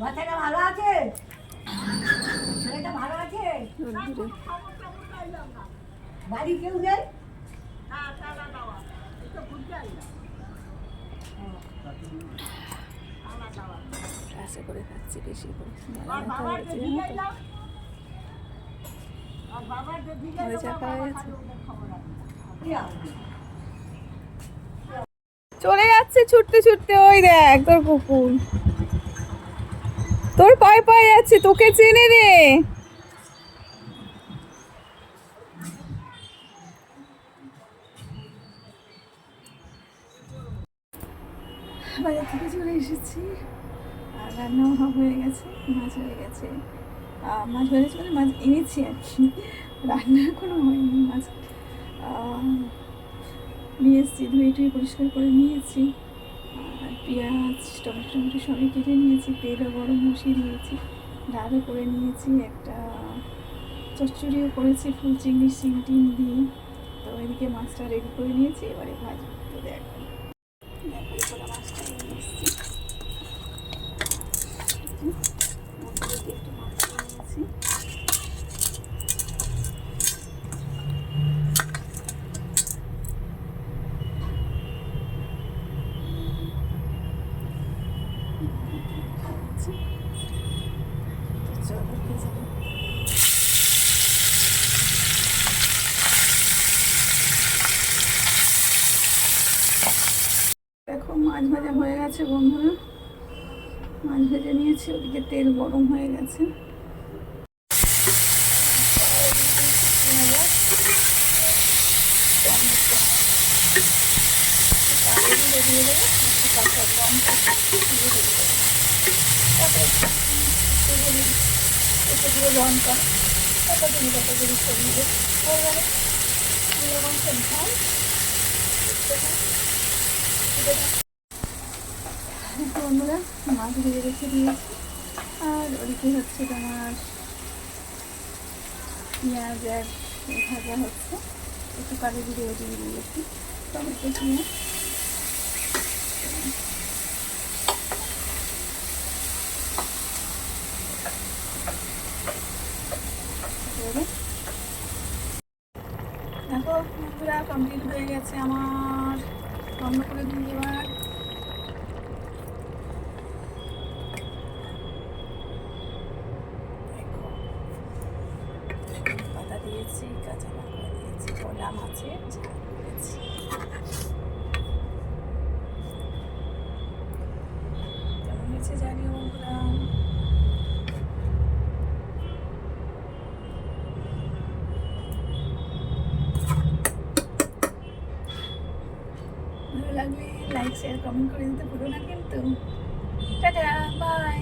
বাচ্চাটা ভালো আছে? ছেলেটা ভালো আছে? বাড়ি কেউ নেই? ক্লাসে করে খাচ্ছি বেশি করে চলে যাচ্ছে ছুটতে ছুটতে ওই দেখ তোর কুকুর তোর পায়ে পায়ে যাচ্ছে তোকে চেনে রে বাজার থেকে চলে এসেছি। আর রান্নাও হয়ে গেছে, মাছ হয়ে গেছে। মাছ হয়ে গেছে মানে মাছ এনেছি আর কি। রান্না এখনও হয়নি মাছ। নিয়ে এসেছি, ধুয়ে টুয়ে পরিষ্কার করে নিয়েছি। পেঁয়াজ, টমেটো টমেটো সবই কেটে নিয়েছি তেলও বড় বসিয়ে দিয়েছি। ডালও করে নিয়েছি একটা চচ্চড়িও করেছি, ফুল চিংড়ি সিম টিম দিয়ে। তো এদিকে মাছটা রেডি করে নিয়েছি, এবারে ভাজবো। তো দেখো দেখো এরপরে মাছটা নিয়ে এসেছি মধ্যে দিয়ে একটু মাছ দিয়ে নিয়েছি তো চলো ভেজে নিই। দেখো মাছ ভাজা হয়ে গেছে বন্ধুরা। মাছ ভেজে নিয়েছি, ওদিকে তেল গরম হয়ে গেছে। লঙ্কা তারপর তুমি কত সরিয়ে দেবো হয়ে গেল মাংসের ঝাল বন্ধুরা মাছ ভেজে রেখে দিয়েছি আর ওদিকে হচ্ছে তোমার পেঁয়াজ আর ভাজা হচ্ছে। একটু কালো দিয়ে দিয়ে দিয়েছি। টমেটো পেঁয়াজ দেখো বন্ধুরা কমপ্লিট হয়ে গেছে আমার। বন্ধ করে দিই এবার দেখো। পাতা দিয়েছি কাঁচা লঙ্কা দিয়েছি কলা মাছের ভালো লাগলে লাইক শেয়ার কমেন্ট করে দিতে ভুলো না কিন্তু। Tata bye